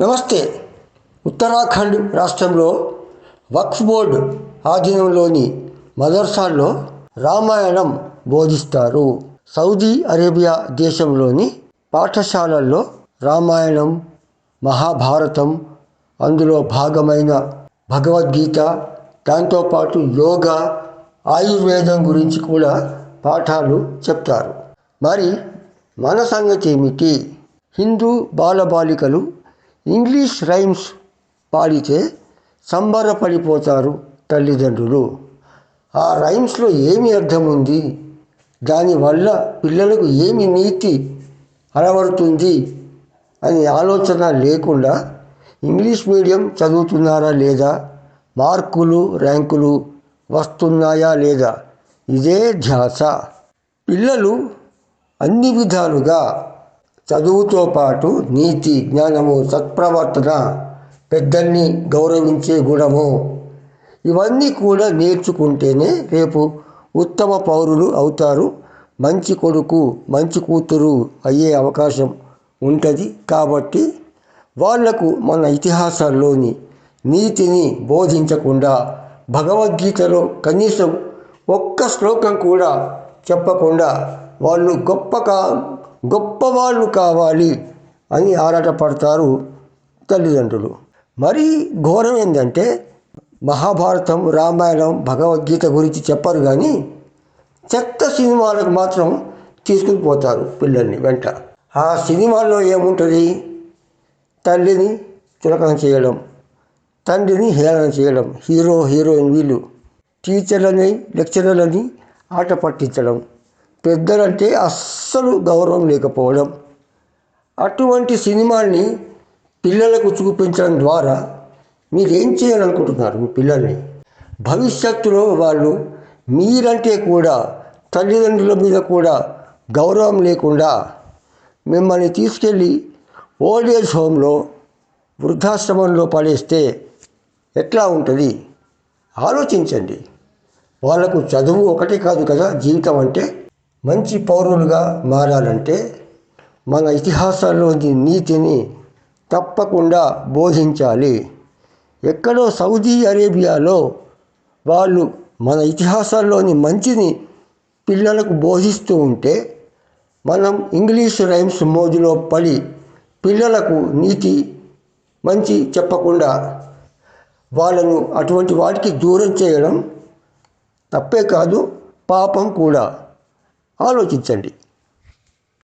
నమస్తే. ఉత్తరాఖండ్ రాష్ట్రంలో వక్ఫ్ బోర్డు ఆధీనంలోని మదర్సాల్లో రామాయణం బోధిస్తారు. సౌదీ అరేబియా దేశంలోని పాఠశాలల్లో రామాయణం మహాభారతం అందులో భాగమైన భగవద్గీత దాంతోపాటు యోగా ఆయుర్వేదం గురించి కూడా పాఠాలు చెప్తారు. మరి మన సంగతి ఏమిటి? హిందూ బాలబాలికలు ఇంగ్లీష్ రైమ్స్ పాడితే సంబరపడిపోతారు తల్లిదండ్రులు. ఆ రైమ్స్లో ఏమి అర్థం ఉంది దానివల్ల పిల్లలకు ఏమి నీతి అలవడుతుంది అనే ఆలోచన లేకుండా ఇంగ్లీష్ మీడియం చదువుతున్నారా లేదా? మార్కులు ర్యాంకులు వస్తున్నాయా లేదా? ఇదే ధ్యాస. పిల్లలు అన్ని విధాలుగా చదువుతో పాటు నీతి జ్ఞానము సత్ప్రవర్తన పెద్దల్ని గౌరవించే గుణము. ఇవన్నీ కూడా నేర్చుకుంటేనే రేపు ఉత్తమ పౌరులు అవుతారు. మంచి కొడుకు మంచి కూతురు అయ్యే అవకాశం ఉంటుంది. కాబట్టి వాళ్ళకు మన ఇతిహాసాల్లోని నీతిని బోధించకుండా భగవద్గీతలో కనీసం ఒక్క శ్లోకం కూడా చెప్పకుండా వాళ్ళు గొప్పగా గొప్పవాళ్ళు కావాలి అని ఆరాటపడతారు తల్లిదండ్రులు. మరీ ఘోరం ఏంటంటే మహాభారతం రామాయణం భగవద్గీత గురించి చెప్పరు కానీ చెత్త సినిమాలకు మాత్రం తీసుకుని పోతారు పిల్లల్ని వెంట. ఆ సినిమాల్లో ఏముంటుంది? తల్లిని చులకన చేయడం తండ్రిని హేళన చేయడం హీరో హీరోయిన్ వీళ్ళు టీచర్లని లెక్చరర్లని ఆట పట్టించడం. పెద్దలంటే అస్సలు గౌరవం లేకపోవడం. అటువంటి సినిమాల్ని పిల్లలకు చూపించడం ద్వారా మీరు ఏం చేయాలనుకుంటున్నారు మీ పిల్లల్ని? భవిష్యత్తులో వాళ్ళు మీరంటే కూడా తల్లిదండ్రుల మీద కూడా గౌరవం లేకుండా మిమ్మల్ని తీసుకెళ్ళి ఓల్డ్ ఏజ్ హోమ్లో వృద్ధాశ్రమంలో పడేస్తే ఎట్లా ఉంటుంది? ఆలోచించండి. వాళ్ళకు చదువు ఒకటే కాదు కదా జీవితం అంటే? మంచి పౌరులుగా మారాలంటే మన ఇతిహాసాల్లోని నీతిని తప్పకుండా బోధించాలి. ఎక్కడో సౌదీ అరేబియాలో వాళ్ళు మన ఇతిహాసాల్లోని మంచిని పిల్లలకు బోధిస్తూ ఉంటే మనం ఇంగ్లీష్ రైమ్స్ మోజులో పడి పిల్లలకు నీతి మంచి చెప్పకుండా వాళ్ళను అటువంటి వాటికి దూరం చేయడం తప్పే కాదు పాపం కూడా. ఆలోచించండి.